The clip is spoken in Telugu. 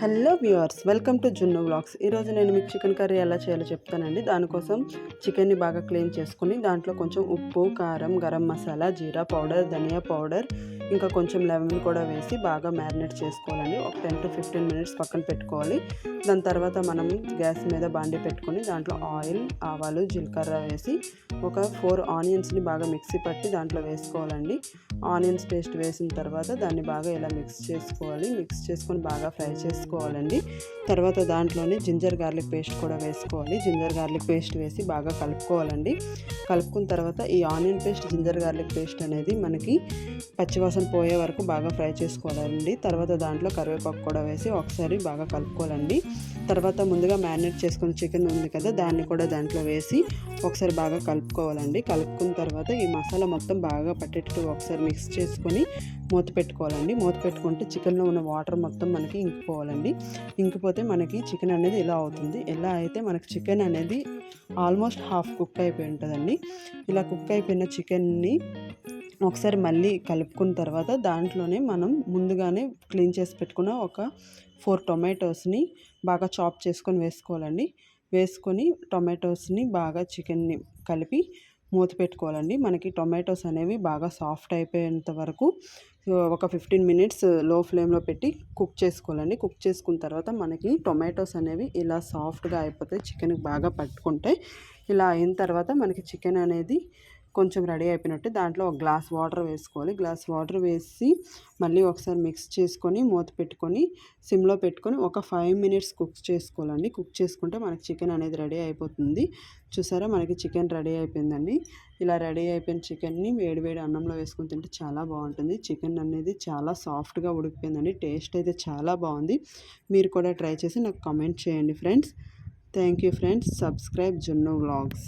Hello viewers welcome to Junnu vlogs. ఈరోజు నేను మీకు చికెన్ కర్రీ ఎలా చేయాలో చెప్తానండి. దానికోసం చికెన్ని బాగా క్లీన్ చేసుకుని దాంట్లో కొంచెం ఉప్పు కారం గరం మసాలా జీరా పౌడర్ ధనియా పౌడర్ ఇంకా కొంచెం లెమన్ కూడా వేసి బాగా మ్యారినేట్ చేసుకోవాలండి. ఒక టెన్ టు ఫిఫ్టీన్ మినిట్స్ పక్కన పెట్టుకోవాలి. దాని తర్వాత మనం గ్యాస్ మీద బాండి పెట్టుకొని దాంట్లో ఆయిల్ ఆవాలు జీలకర్ర వేసి ఒక ఫోర్ ఆనియన్స్ని బాగా మిక్సీ పట్టి దాంట్లో వేసుకోవాలండి. ఆనియన్స్ పేస్ట్ వేసిన తర్వాత దాన్ని బాగా ఇలా మిక్స్ చేసుకోవాలి. మిక్స్ చేసుకొని బాగా ఫ్రై చేసి వేసుకోవాలండి. తర్వాత దాంట్లోనే జింజర్ గార్లిక్ పేస్ట్ కూడా వేసుకోవాలి. జింజర్ గార్లిక్ పేస్ట్ వేసి బాగా కలుపుకోవాలండి. కలుపుకున్న తర్వాత ఈ onion paste ginger garlic paste అనేది మనకి పచ్చివాసన పోయే వరకు బాగా ఫ్రై చేసుకోవాలండి. తర్వాత దాంట్లో కరివేపాకు కూడా వేసి ఒకసారి బాగా కలుపుకోవాలండి. తర్వాత ముందుగా మ్యారినేట్ చేసుకున్న చికెన్ ఉంది కదా దాన్ని కూడా దాంట్లో వేసి ఒకసారి బాగా కలుపుకోవాలండి. కలుపుకున్న తర్వాత ఈ మసాలా మొత్తం బాగా పట్టేటట్టు ఒకసారి మిక్స్ చేసుకొని మూత పెట్టుకోవాలండి. మూత పెట్టుకుంటే చికెన్లో ఉన్న వాటర్ మొత్తం మనకి ఇంకిపోవాలండి. ఇంకిపోతే మనకి చికెన్ అనేది ఇలా అవుతుంది. ఎలా అయితే మనకి చికెన్ అనేది ఆల్మోస్ట్ హాఫ్ కుక్ అయిపోయి ఉంటుందండి. ఇలా కుక్ అయిపోయిన చికెన్ని ఒకసారి మళ్ళీ కలుపుకున్న తర్వాత దాంట్లోనే మనం ముందుగానే క్లీన్ చేసి పెట్టుకున్న ఒక ఫోర్ టొమాటోస్ని బాగా చాప్ చేసుకొని వేసుకోవాలండి. వేసుకొని టొమాటోస్ని బాగా చికెన్ని కలిపి మూత పెట్టుకోవాలండి. మనకి టొమాటోస్ అనేవి బాగా సాఫ్ట్ అయిపోయేంత వరకు ఒక ఫిఫ్టీన్ మినిట్స్లో ఫ్లేమ్లో పెట్టి కుక్ చేసుకోవాలండి. కుక్ చేసుకున్న తర్వాత మనకి టొమాటోస్ అనేవి ఇలా సాఫ్ట్గా అయిపోతాయి చికెన్కి బాగా పట్టుకుంటాయి ఇలా అయిన తర్వాత మనకి చికెన్ అనేది కొంచెం రెడీ అయిపోయినట్టు దాంట్లో ఒక గ్లాస్ వాటర్ వేసుకోవాలి. గ్లాస్ వాటర్ వేసి మళ్ళీ ఒకసారి మిక్స్ చేసుకొని మూత పెట్టుకొని సిమ్లో పెట్టుకొని ఒక ఫైవ్ మినిట్స్ కుక్ చేసుకోవాలండి. కుక్ చేసుకుంటే మనకి చికెన్ అనేది రెడీ అయిపోతుంది. చూసారా? మనకి చికెన్ రెడీ అయిపోయిందండి. ఇలా రెడీ అయిపోయిన చికెన్ని వేడివేడి అన్నంలో వేసుకుని తింటే చాలా బాగుంటుంది. చికెన్ అనేది చాలా సాఫ్ట్గా ఉడికిపోయిందండి. టేస్ట్ అయితే చాలా బాగుంది. మీరు కూడా ట్రై చేసి నాకు కామెంట్ చేయండి friends. Thank you friends. Subscribe Junnu vlogs.